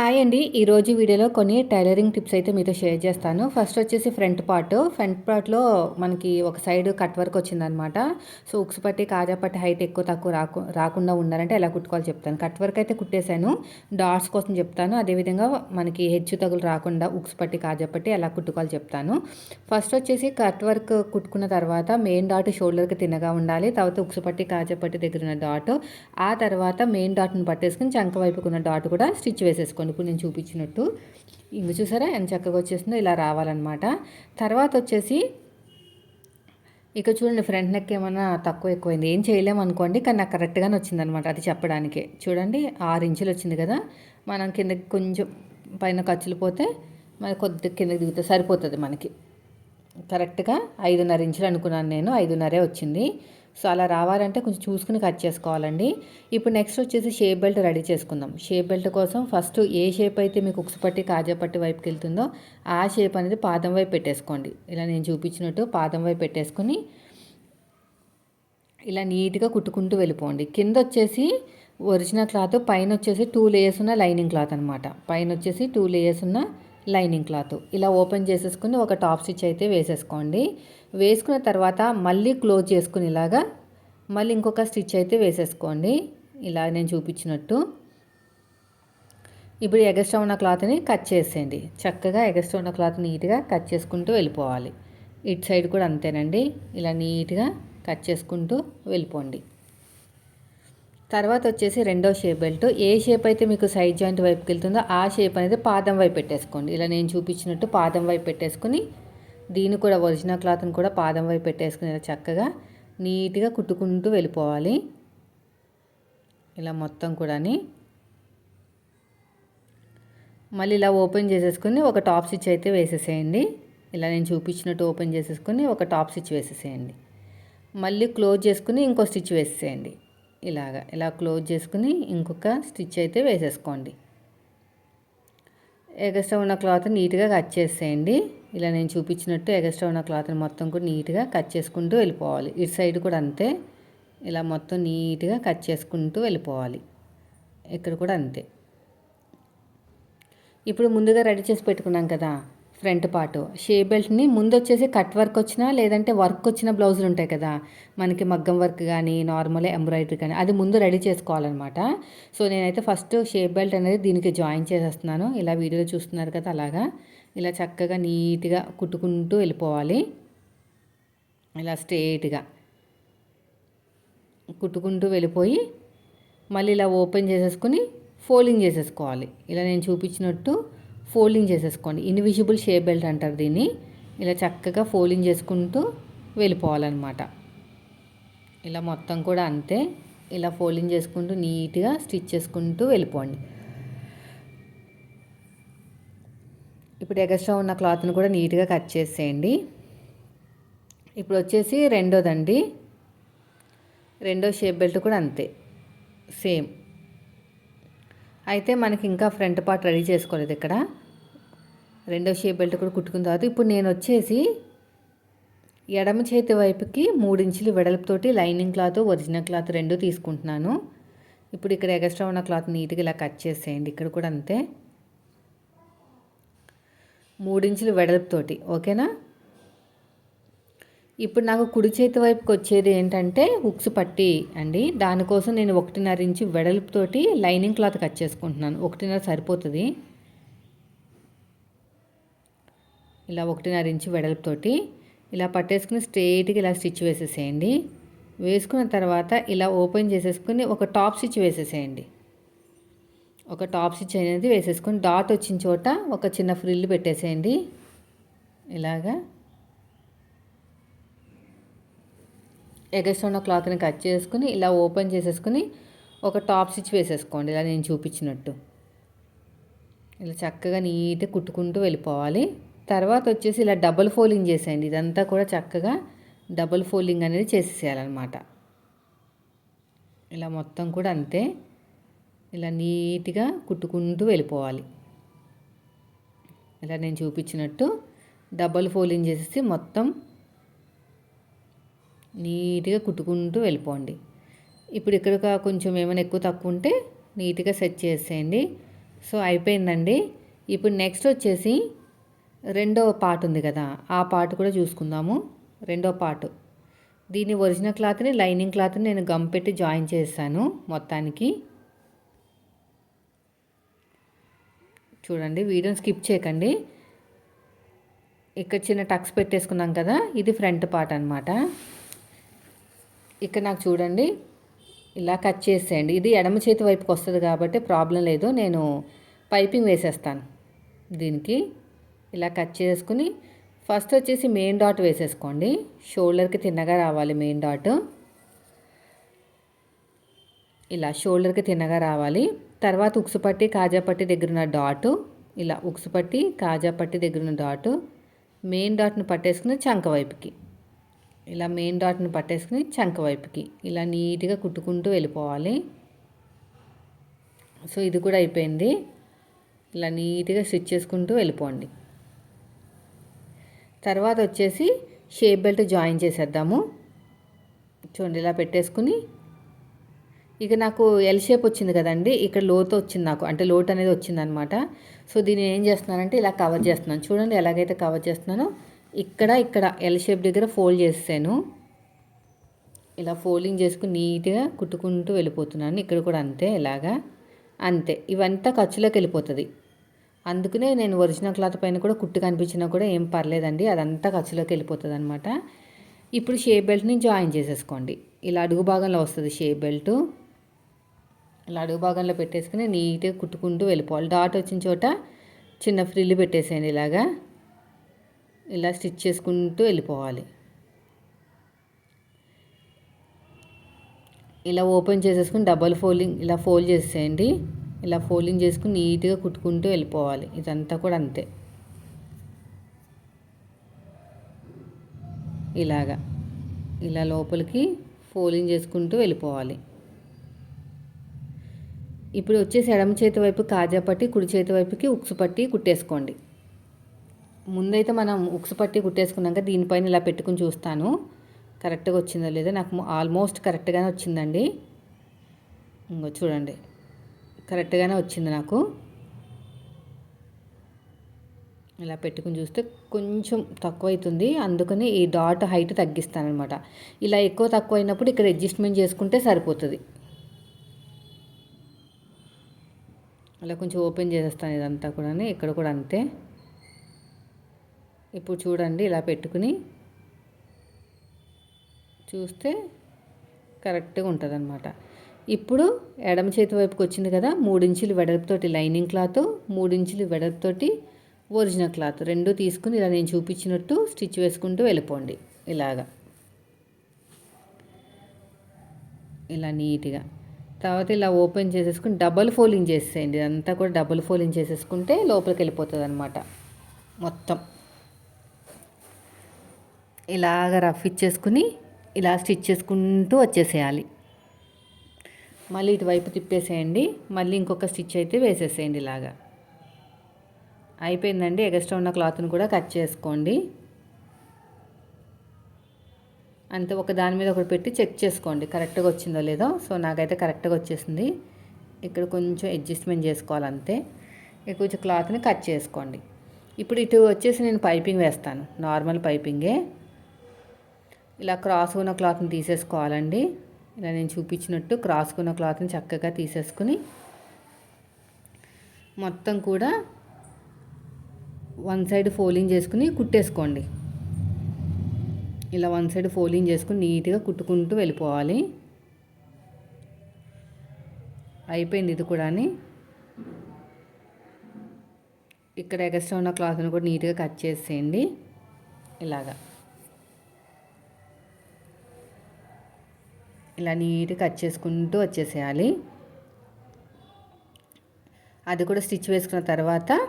Hi అండి. ఈరోజు వీడియోలో కొన్ని టైలరింగ్ టిప్స్ అయితే మీతో షేర్ చేస్తాను. ఫస్ట్ వచ్చేసి ఫ్రంట్ పార్ట్. ఫ్రంట్ పార్ట్లో మనకి ఒక సైడ్ కట్ వర్క్ వచ్చిందనమాట. సో ఉక్స్ పట్టి కాజా పట్టి హైట్ ఎక్కువ తక్కువ రాకు రాకుండా ఉండాలంటే ఎలా కుట్టుకోవాలి చెప్తాను. కట్ వర్క్ అయితే కుట్టేశాను. డాట్స్ కోసం చెప్తాను. అదేవిధంగా మనకి హెచ్చు తగులు రాకుండా ఉక్స్ పట్టి కాజా పట్టి ఎలా కుట్టుకోవాలి చెప్తాను. ఫస్ట్ వచ్చేసి కట్ వర్క్ కుట్టుకున్న తర్వాత మెయిన్ డాట్ షోల్డర్కి తిన్నగా ఉండాలి. తర్వాత ఉక్స్ పట్టి కాజా పట్టి దగ్గర ఉన్న డాట్. ఆ తర్వాత మెయిన్ డాట్ను పట్టేసుకుని చంక వైపుకున్న డాట్ కూడా స్టిచ్ వేసేసుకోండి చేసుకోండి ఇప్పుడు నేను చూపించినట్టు. ఇంక చూసారా ఎంత చక్కగా వచ్చేసిందో ఇలా రావాలన్నమాట. తర్వాత వచ్చేసి ఇక చూడండి ఫ్రంట్ నెక్ ఏమైనా తక్కువ ఎక్కువైంది. ఏం చేయలేము అనుకోండి కానీ నాకు కరెక్ట్గానే వచ్చిందనమాట అది చెప్పడానికే. చూడండి ఆరు ఇంచులు వచ్చింది కదా. మనం కిందకి కొంచెం పైన ఖర్చులు పోతే మనకి కొద్ది కిందకి దిగుతుంది సరిపోతుంది మనకి. కరెక్ట్గా ఐదున్నర ఇంచులు అనుకున్నాను నేను ఐదున్నరే వచ్చింది. సో అలా రావాలంటే కొంచెం చూసుకుని కట్ చేసుకోవాలండి. ఇప్పుడు నెక్స్ట్ వచ్చేసి షేప్ బెల్ట్ రెడీ చేసుకుందాం. షేప్ బెల్ట్ కోసం ఫస్ట్ ఏ షేప్ అయితే మీకు ఉక్సు పట్టి కాజా పట్టి వైపుకి వెళ్తుందో ఆ షేప్ అనేది పాదం వైపు పెట్టేసుకోండి. ఇలా నేను చూపించినట్టు పాదం వైపు పెట్టేసుకుని ఇలా నీట్గా కుట్టుకుంటూ వెళ్ళిపోండి. కింద వచ్చేసి ఒరిజినల్ క్లాత్ పైన వచ్చేసి టూ లేయర్స్ ఉన్న లైనింగ్ క్లాత్ అనమాట పైన వచ్చేసి టూ లేయర్స్ ఉన్న లైనింగ్ క్లాత్. ఇలా ఓపెన్ చేసేసుకుని ఒక టాప్ స్టిచ్ అయితే వేసేసుకోండి. వేసుకున్న తర్వాత మళ్ళీ క్లోజ్ చేసుకుని ఇలాగా మళ్ళీ ఇంకొక స్టిచ్ అయితే వేసేసుకోండి. ఇలా నేను చూపించినట్టు. ఇప్పుడు ఎగస్ట్రా ఉన్న క్లాత్ని కట్ చేసేయండి. చక్కగా ఎగస్ట్రా ఉన్న క్లాత్ నీట్గా కట్ చేసుకుంటూ వెళ్ళిపోవాలి. ఇటు సైడ్ కూడా అంతేనండి. ఇలా నీట్గా కట్ చేసుకుంటూ వెళ్ళిపోండి. తర్వాత వచ్చేసి రెండో షేప్ బెల్ట్. ఏ షేప్ అయితే మీకు సైడ్ జాయింట్ వైపుకి వెళ్తుందో ఆ షేప్ అనేది పాదం వైపు పెట్టేసుకోండి. ఇలా నేను చూపించినట్టు పాదం వైపు పెట్టేసుకుని దీన్ని కూడా ఒరిజినల్ క్లాత్ని కూడా పాదం వైపు పెట్టేసుకుని ఇలా చక్కగా నీట్గా కుట్టుకుంటూ వెళ్ళిపోవాలి. ఇలా మొత్తం కూడాని. మళ్ళీ ఇలా ఓపెన్ చేసేసుకుని ఒక టాప్ స్టిచ్ అయితే వేసేసేయండి. ఇలా నేను చూపించినట్టు ఓపెన్ చేసేసుకుని ఒక టాప్ స్టిచ్ వేసేసేయండి. మళ్ళీ క్లోజ్ చేసుకుని ఇంకో స్టిచ్ వేసేయండి ఇలాగా ఇలా క్లోజ్ చేసుకుని ఇంకొక స్టిచ్ అయితే వేసేసుకోండి. ఎగస్ట్రా ఉన్న క్లాత్ నీట్గా కట్ చేసేయండి. ఇలా నేను చూపించినట్టు ఎగస్ట్రా ఉన్న క్లాత్ని మొత్తం కూడా నీట్గా కట్ చేసుకుంటూ వెళ్ళిపోవాలి. ఇటు సైడ్ కూడా అంతే. ఇలా మొత్తం నీట్గా కట్ చేసుకుంటూ వెళ్ళిపోవాలి. ఇక్కడ కూడా అంతే. ఇప్పుడు ముందుగా రెడీ చేసి పెట్టుకున్నాం కదా ఫ్రంట్ పార్ట్. షేప్ బెల్ట్ని ముందు వచ్చేసి కట్ వర్క్ వచ్చినా లేదంటే వర్క్ వచ్చిన బ్లౌజులు ఉంటాయి కదా మనకి మగ్గం వర్క్ కానీ నార్మల్ ఎంబ్రాయిడరీ కానీ అది ముందు రెడీ చేసుకోవాలన్నమాట. సో నేనైతే ఫస్ట్ షేప్ బెల్ట్ అనేది దీనికి జాయిన్ చేసేస్తున్నాను. ఇలా వీడియోలో చూస్తున్నారు కదా అలాగా. ఇలా చక్కగా నీట్గా కుట్టుకుంటూ వెళ్ళిపోవాలి. ఇలా స్ట్రేట్గా కుట్టుకుంటూ వెళ్ళిపోయి మళ్ళీ ఇలా ఓపెన్ చేసేసుకుని ఫోల్డింగ్ చేసేసుకోవాలి. ఇలా నేను చూపించినట్టు ఫోల్డింగ్ చేసేసుకోండి. ఇన్విజిబుల్ షేప్ బెల్ట్ అంటారు దీన్ని. ఇలా చక్కగా ఫోల్డింగ్ చేసుకుంటూ వెళ్ళిపోవాలన్నమాట. ఇలా మొత్తం కూడా అంతే. ఇలా ఫోల్డింగ్ చేసుకుంటూ నీట్గా స్టిచ్ చేసుకుంటూ వెళ్ళిపోండి. ఇప్పుడు ఎగస్ట్రా ఉన్న క్లాత్ని కూడా నీట్గా కట్ చేసేయండి. ఇప్పుడు వచ్చేసి రెండోదండి. రెండో షేప్ బెల్ట్ కూడా అంతే సేమ్. అయితే మనకి ఇంకా ఫ్రంట్ పార్ట్ రెడీ చేసుకోలేదు ఇక్కడ. రెండో షేప్ బెల్ట్ కూడా కుట్టుకున్న తర్వాత ఇప్పుడు నేను వచ్చేసి ఎడమ చేతి వైపుకి మూడించులు వెడల్పుతోటి లైనింగ్ క్లాత్ ఒరిజినల్ క్లాత్ రెండు తీసుకుంటున్నాను. ఇప్పుడు ఇక్కడ ఎగస్ట్రా ఉన్న క్లాత్ నీట్గా ఇలా కట్ చేసేయండి. ఇక్కడ కూడా అంతే. మూడించులు వెడల్పుతోటి ఓకేనా? ఇప్పుడు నాకు కుడి చేతి వైపుకి వచ్చేది ఏంటంటే ఉక్స్ పట్టి అండి. దానికోసం నేను ఒకటిన్నర ఇంచు వెడల్పుతోటి లైనింగ్ క్లాత్ కట్ చేసుకుంటున్నాను. ఒకటిన్నర సరిపోతుంది. ఇలా ఒకటిన్నర ఇంచు వెడల్పుతోటి ఇలా పట్టేసుకుని స్ట్రెయిట్గా ఇలా స్టిచ్ వేసేసేయండి. వేసుకున్న తర్వాత ఇలా ఓపెన్ చేసేసుకుని ఒక టాప్ స్టిచ్ వేసేసేయండి. ఒక టాప్ స్టిచ్ అనేది వేసేసుకొని డాట్ వచ్చిన చోట ఒక చిన్న ఫ్రిల్ పెట్టేసేయండి. ఇలాగా. ఎగస్ట్ ఉన్న క్లాత్ని కట్ చేసుకుని ఇలా ఓపెన్ చేసేసుకుని ఒక టాప్ స్టిచ్ వేసేసుకోండి. ఇలా నేను చూపించినట్టు. ఇలా చక్కగా నీట్గా కుట్టుకుంటూ వెళ్ళిపోవాలి. తర్వాత వచ్చేసి ఇలా డబుల్ ఫోల్డింగ్ చేసేయండి. ఇదంతా కూడా చక్కగా డబుల్ ఫోల్డింగ్ అనేది చేసేసేయాలన్నమాట. ఇలా మొత్తం కూడా అంతే. ఇలా నీట్గా కుట్టుకుంటూ వెళ్ళిపోవాలి. ఇలా నేను చూపించినట్టు డబల్ ఫోల్డింగ్ చేసేసి మొత్తం నీట్గా కుట్టుకుంటూ వెళ్ళిపోండి. ఇప్పుడు ఇక్కడ కొంచెం ఏమైనా ఎక్కువ తక్కువ ఉంటే నీట్గా సెట్ చేసేయండి. సో అయిపోయిందండి. ఇప్పుడు నెక్స్ట్ వచ్చేసి రెండవ పార్ట్ ఉంది కదా ఆ పార్ట్ కూడా చూసుకుందాము. రెండో పార్ట్. దీని ఒరిజినల్ క్లాత్ని లైనింగ్ క్లాత్ని నేను గమ్ పెట్టి జాయిన్ చేస్తాను మొత్తానికి. చూడండి వీడియోని స్కిప్ చేయకండి. ఇక్కడ చిన్న టక్స్ పెట్టేసుకున్నాం కదా ఇది ఫ్రంట్ పార్ట్ అనమాట ఇక్కడ నాకు చూడండి ఇలా కట్ చేసేయండి. ఇది ఎడమ చేతి వైపుకి వస్తుంది కాబట్టి ప్రాబ్లం లేదు నేను పైపింగ్ వేసేస్తాను దీనికి. ఇలా కట్ చేసుకుని ఫస్ట్ వచ్చేసి మెయిన్ డాట్ వేసేసుకోండి. షోల్డర్కి తిన్నగా రావాలి మెయిన్ డాట్. ఇలా షోల్డర్కి తిన్నగా రావాలి. తర్వాత ఉక్సుపట్టి కాజాపట్టి దగ్గర ఉన్న డాటు ఇలా ఉక్సుపట్టి కాజాపట్టి దగ్గర ఉన్న డాటు మెయిన్ డాట్ని పట్టేసుకుని చంక వైపుకి. ఇలా మెయిన్ డాట్ని పట్టేసుకుని చంక వైపుకి. ఇలా నీట్గా కుట్టుకుంటూ వెళ్ళిపోవాలి. సో ఇది కూడా అయిపోయింది. ఇలా నీట్గా స్టిచ్ చేసుకుంటూ వెళ్ళిపోండి. తర్వాత వచ్చేసి షేప్ బెల్ట్ జాయిన్ చేసేద్దాము. చూడండి ఇలా పెట్టేసుకుని ఇక నాకు ఎల్ షేప్ వచ్చింది కదండి ఇక్కడ లోతు వచ్చింది నాకు అంటే లోట్ అనేది వచ్చిందనమాట సో దీన్ని ఏం చేస్తున్నానంటే ఇలా కవర్ చేస్తున్నాను. చూడండి ఎలాగైతే కవర్ చేస్తున్నానో ఇక్కడ ఇక్కడ ఎల్ షేప్ దగ్గర ఫోల్డ్ చేసాను ఇలా ఫోల్డింగ్ చేసుకుని నీట్గా కుట్టుకుంటూ వెళ్ళిపోతున్నాను. ఇక్కడ కూడా అంతే ఇలాగా అంతే. ఇవంతా ఖర్చులోకి వెళ్ళిపోతుంది. అందుకనే నేను ఒరిజినల్ క్లాత్ పైన కూడా కుట్టు కనిపించినా కూడా ఏం పర్లేదండి అదంతా ఖర్చులోకి వెళ్ళిపోతుంది అనమాట ఇప్పుడు షేప్ బెల్ట్ని జాయిన్ చేసేసుకోండి. ఇలా అడుగు భాగంలో వస్తుంది షేప్ బెల్ట్ ఇలా అడుగు భాగంలో పెట్టేసుకుని నీట్గా కుట్టుకుంటూ వెళ్ళిపోవాలి. డాట్ వచ్చిన చోట చిన్న ఫ్రిల్లు పెట్టేసేయండి ఇలాగా. ఇలా స్టిచ్ చేసుకుంటూ వెళ్ళిపోవాలి. ఇలా ఓపెన్ చేసేసుకుని డబల్ ఫోల్డింగ్ ఇలా ఫోల్డ్ చేసేయండి. ఇలా ఫోల్డింగ్ చేసుకుని నీట్గా కుట్టుకుంటూ వెళ్ళిపోవాలి. ఇదంతా కూడా అంతే. ఇలాగా. ఇలా లోపలికి ఫోల్డింగ్ చేసుకుంటూ వెళ్ళిపోవాలి. ఇప్పుడు వచ్చేసి ఎడమ చేతి వైపు కాజా పట్టి కుడి చేతి వైపుకి ఉక్సు పట్టి కుట్టేసుకోండి. ముందైతే మనం ఉక్సు పట్టి కుట్టేసుకున్నాక దీనిపైన ఇలా పెట్టుకుని చూస్తాను. కరెక్ట్గా వచ్చిందో లేదో? నాకు ఆల్మోస్ట్ కరెక్ట్గానే వచ్చిందండి. ఇంకో చూడండి. కరెక్ట్గానే వచ్చింది నాకు. ఇలా పెట్టుకుని చూస్తే కొంచెం తక్కువ అవుతుంది అందుకని ఈ డాట్ హైట్ తగ్గిస్తానమాట ఇలా ఎక్కువ తక్కువ అయినప్పుడు ఇక్కడ అడ్జస్ట్మెంట్ చేసుకుంటే సరిపోతుంది. అలా కొంచెం ఓపెన్ చేసేస్తాను ఇదంతా కూడా ఇక్కడ కూడా అంతే. ఇప్పుడు చూడండి ఇలా పెట్టుకుని చూస్తే కరెక్ట్గా ఉంటుంది అనమాట ఇప్పుడు ఎడమ చేతి వైపుకి వచ్చింది కదా మూడించులు వెడల్పుతోటి లైనింగ్ క్లాత్ మూడించులు వెడల్పుతోటి ఒరిజినల్ క్లాత్. రెండు తీసుకుని ఇలా నేను చూపించినట్టు స్టిచ్ వేసుకుంటూ వెళ్ళిపోండి ఇలాగా. ఇలా నీట్గా. తర్వాత ఇలా ఓపెన్ చేసేసుకుని డబల్ ఫోలింగ్ చేసేయండి. ఇదంతా కూడా డబల్ ఫోలింగ్ చేసేసుకుంటే లోపలికి వెళ్ళిపోతుంది అనమాట మొత్తం. ఇలాగ రఫ్ ఇచ్చేసుకుని ఇలా స్టిచ్ చేసుకుంటూ వచ్చేసేయాలి. మళ్ళీ ఇటువైపు తిప్పేసేయండి. మళ్ళీ ఇంకొక స్టిచ్ అయితే వేసేసేయండి ఇలాగా. అయిపోయిందండి. ఎగస్ట్రా ఉన్న క్లాత్ని కూడా కట్ చేసుకోండి. అంతే ఒక దాని మీద ఒకటి పెట్టి చెక్ చేసుకోండి. కరెక్ట్గా వచ్చిందో లేదో. సో నాకైతే కరెక్ట్గా వచ్చేసింది. ఇక్కడ కొంచెం అడ్జస్ట్మెంట్ చేసుకోవాలంతే. ఇక ఇక్కడ కొంచెం క్లాత్ని కట్ చేసుకోండి. ఇప్పుడు ఇటు వచ్చేసి నేను పైపింగ్ వేస్తాను. నార్మల్ పైపింగే. ఇలా క్రాస్ ఉన్న క్లాత్ని తీసేసుకోవాలండి. ఇలా నేను చూపించినట్టు క్రాస్ ఉన్న క్లాత్ని చక్కగా తీసేసుకుని మొత్తం కూడా వన్ సైడ్ ఫోల్డింగ్ చేసుకుని కుట్టేసుకోండి. ఇలా వన్ సైడ్ ఫోల్డింగ్ చేసుకుని నీట్గా కుట్టుకుంటూ వెళ్ళిపోవాలి. అయిపోయింది ఇది కూడా ఇక్కడ ఎక్స్ట్రా ఉన్న క్లాత్ని కూడా నీట్గా కట్ చేసేయండి. ఇలాగా. ఇలా నీట్గా కట్ చేసుకుంటూ వచ్చేసేయాలి. అది కూడా స్టిచ్ వేసుకున్న తర్వాత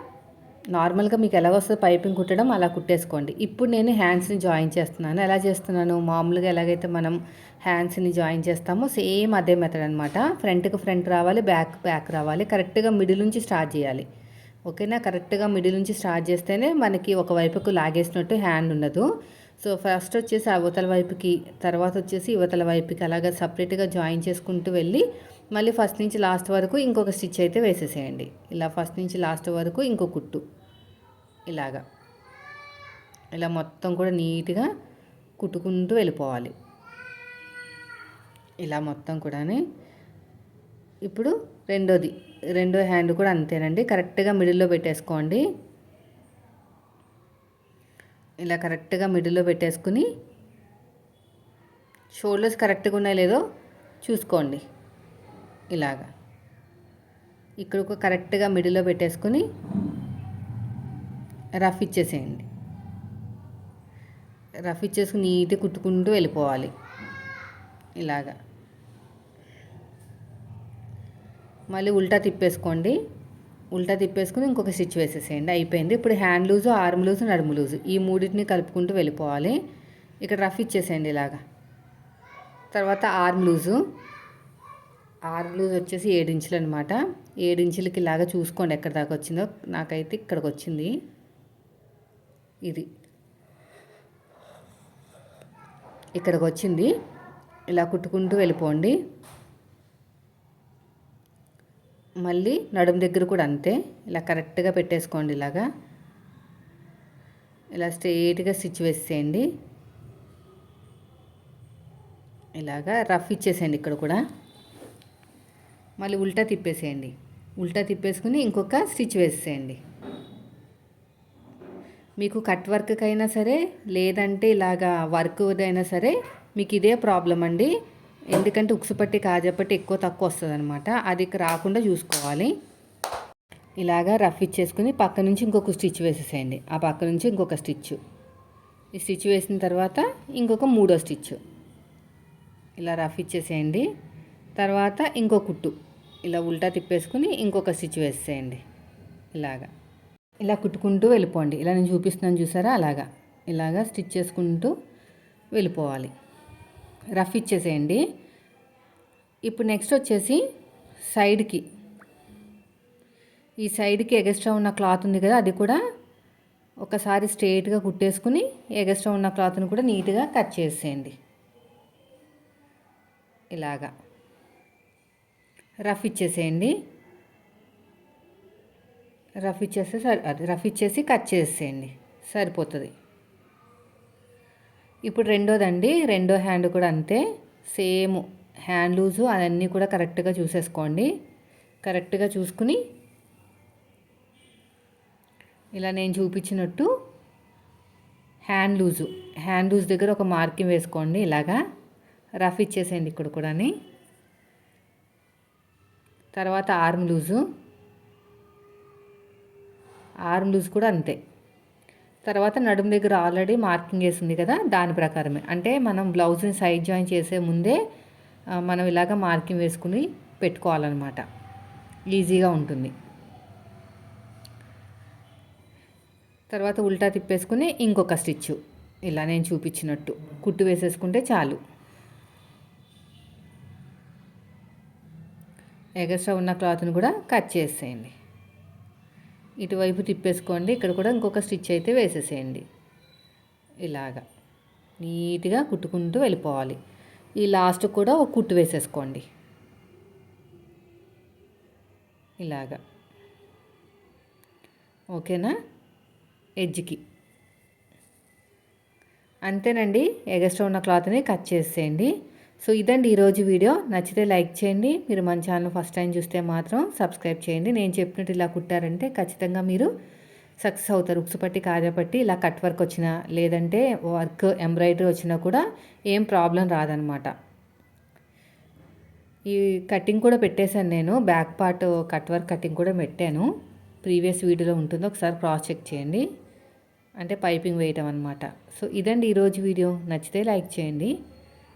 నార్మల్గా మీకు ఎలా వస్తుంది పైపింగ్ కుట్టడం అలా కుట్టేసుకోండి. ఇప్పుడు నేను హ్యాండ్స్ని జాయిన్ చేస్తున్నాను. ఎలా చేస్తున్నాను? మామూలుగా ఎలాగైతే మనం హ్యాండ్స్ని జాయిన్ చేస్తామో సేమ్ అదే మెథడ్ అనమాట ఫ్రంట్కి ఫ్రంట్ రావాలి బ్యాక్ బ్యాక్ రావాలి. కరెక్ట్గా మిడిల్ నుంచి స్టార్ట్ చేయాలి. ఓకేనా? కరెక్ట్గా మిడిల్ నుంచి స్టార్ట్ చేస్తేనే మనకి ఒక వైపుకు లాగేసినట్టు హ్యాండ్ ఉండదు. సో ఫస్ట్ వచ్చేసి అవతల వైపుకి తర్వాత వచ్చేసి యువతల వైపుకి అలాగా సపరేట్గా జాయిన్ చేసుకుంటూ వెళ్ళి మళ్ళీ ఫస్ట్ నుంచి లాస్ట్ వరకు ఇంకొక స్టిచ్ అయితే వేసేసేయండి. ఇలా ఫస్ట్ నుంచి లాస్ట్ వరకు ఇంకో కుట్టు. ఇలాగా. ఇలా మొత్తం కూడా నీట్గా కుట్టుకుంటూ వెళ్ళిపోవాలి. ఇలా మొత్తం కూడా ఇప్పుడు రెండోది. రెండో హ్యాండ్ కూడా అంతేనండి. కరెక్ట్గా మిడిల్లో పెట్టేసుకోండి. ఇలా కరెక్ట్గా మిడిల్లో పెట్టేసుకుని షోల్డర్స్ కరెక్ట్గా ఉన్నాయో లేదో చూసుకోండి. ఇలాగా. ఇక్కడ ఒక కరెక్ట్గా మిడిల్లో పెట్టేసుకుని రఫ్ ఇచ్చేసేయండి. రఫ్ ఇచ్చేసుకుని నీట్గా కుట్టుకుంటూ వెళ్ళిపోవాలి. ఇలాగా. మళ్ళీ ఉల్టా తిప్పేసుకోండి. ఉల్టా తిప్పేసుకుని ఇంకొక స్టిచ్ వేసేసేయండి. అయిపోయింది. ఇప్పుడు హ్యాండ్ లూజు ఆర్మ్ లూజు నడుము లూజు ఈ మూడింటిని కలుపుకుంటూ వెళ్ళిపోవాలి. ఇక్కడ రఫ్ ఇచ్చేసేయండి ఇలాగా. తర్వాత ఆర్మ్ లూజు. ఆరు లూజ్ వచ్చేసి ఏడించులు అనమాట ఏడించులకి ఇలాగా చూసుకోండి ఎక్కడ దాకా వచ్చిందో. నాకైతే ఇక్కడికి వచ్చింది. ఇది. ఇక్కడికి వచ్చింది. ఇలా కుట్టుకుంటూ వెళ్ళిపోండి. మళ్ళీ నడుము దగ్గర కూడా అంతే. ఇలా కరెక్ట్గా పెట్టేసుకోండి ఇలాగా. ఇలా స్ట్రెయిట్గా స్టిచ్ వేసేయండి. ఇలాగా రఫ్ ఇచ్చేసేయండి ఇక్కడ కూడా. మళ్ళీ ఉల్టా తిప్పేసేయండి. ఉల్టా తిప్పేసుకుని ఇంకొక స్టిచ్ వేసేయండి. మీకు కట్ వర్క్కి అయినా సరే లేదంటే ఇలాగా వర్క్ అయినా సరే మీకు ఇదే ప్రాబ్లం అండి. ఎందుకంటే ఉక్సుపట్టి కాజపట్టి ఎక్కువ తక్కువ వస్తుంది అనమాట అది రాకుండా చూసుకోవాలి. ఇలాగా రఫ్ ఇచ్చేసుకుని పక్క నుంచి ఇంకొక స్టిచ్ వేసేసేయండి. ఆ పక్క నుంచి ఇంకొక స్టిచ్. ఈ స్టిచ్ వేసిన తర్వాత ఇంకొక మూడో స్టిచ్. ఇలా రఫ్ ఇచ్చేసేయండి. తర్వాత ఇంకో కుట్టు. ఇలా ఉల్టా తిప్పేసుకుని ఇంకొక స్టిచ్ వేసేయండి. ఇలాగా. ఇలా కుట్టుకుంటూ వెళ్ళిపోండి. ఇలా నేను చూపిస్తున్నాను చూసారా? అలాగా. ఇలాగా స్టిచ్ చేసుకుంటూ వెళ్ళిపోవాలి. రఫ్ ఇచ్చేసేయండి. ఇప్పుడు నెక్స్ట్ వచ్చేసి సైడ్కి. ఈ సైడ్కి ఎగస్ట్రా ఉన్న క్లాత్ ఉంది కదా అది కూడా ఒకసారి స్ట్రైట్గా కుట్టేసుకుని ఎగస్ట్రా ఉన్న క్లాత్ని కూడా నీట్గా కట్ చేసేయండి. ఇలాగా. రఫ్ ఇచ్చేసేయండి. రఫ్ ఇచ్చేస్తే సరి అది రఫ్ ఇచ్చేసి కట్ చేసేయండి. సరిపోతుంది. ఇప్పుడు రెండోదండి రెండో హ్యాండ్ కూడా అంతే. సేమ్ హ్యాండ్ లూజు అవన్నీ కూడా కరెక్ట్గా చూసేసుకోండి. కరెక్ట్గా చూసుకుని ఇలా నేను చూపించినట్టు హ్యాండ్ లూజు హ్యాండ్ లూజ్ దగ్గర ఒక మార్కింగ్ వేసుకోండి ఇలాగా. రఫ్ ఇచ్చేసేయండి ఇక్కడ కూడా తర్వాత ఆర్మ్ లూజు ఆర్మ్ లూజ్ కూడా అంతే. తర్వాత నడుము దగ్గర ఆల్రెడీ మార్కింగ్ వేసింది కదా దాని ప్రకారమే. అంటే మనం బ్లౌజ్ని సైడ్ జాయిన్ చేసే ముందే మనం ఇలాగ మార్కింగ్ వేసుకుని పెట్టుకోవాలన్నమాట. ఈజీగా ఉంటుంది. తర్వాత ఉల్టా తిప్పేసుకుని ఇంకొక స్టిచ్ ఇలా నేను చూపించినట్టు. కుట్టు వేసేసుకుంటే చాలు. ఎగస్ట్రా ఉన్న క్లాత్ని కూడా కట్ చేసేయండి. ఇటువైపు తిప్పేసుకోండి ఇక్కడ కూడా ఇంకొక స్టిచ్ అయితే వేసేసేయండి. ఇలాగా నీట్గా కుట్టుకుంటూ వెళ్ళిపోవాలి. ఈ లాస్ట్ కూడా ఒక కుట్టు వేసేసుకోండి. ఇలాగా. ఓకేనా? ఎడ్జ్కి. అంతేనండి ఎగస్ట్రా ఉన్న క్లాత్ని కట్ చేసేయండి. సో ఇదండి ఈరోజు వీడియో. నచ్చితే లైక్ చేయండి. మీరు మన ఛానల్ ఫస్ట్ టైం చూస్తే మాత్రం సబ్స్క్రైబ్ చేయండి. నేను చెప్పినట్టు ఇలా కుట్టారంటే ఖచ్చితంగా మీరు సక్సెస్ అవుతారు. ఉక్సు పట్టి కాజపట్టి ఇలా కట్ వర్క్ వచ్చినా లేదంటే వర్క్ ఎంబ్రాయిడరీ వచ్చినా కూడా ఏం ప్రాబ్లం రాదనమాట. ఈ కటింగ్ కూడా పెట్టేశాను నేను. Back part cut work cutting కూడా పెట్టాను. ప్రీవియస్ వీడియోలో ఉంటుంది ఒకసారి క్రాస్ చెక్ చేయండి. అంటే పైపింగ్ వేయటం అనమాట సో ఇదండి ఈరోజు వీడియో. నచ్చితే లైక్ చేయండి.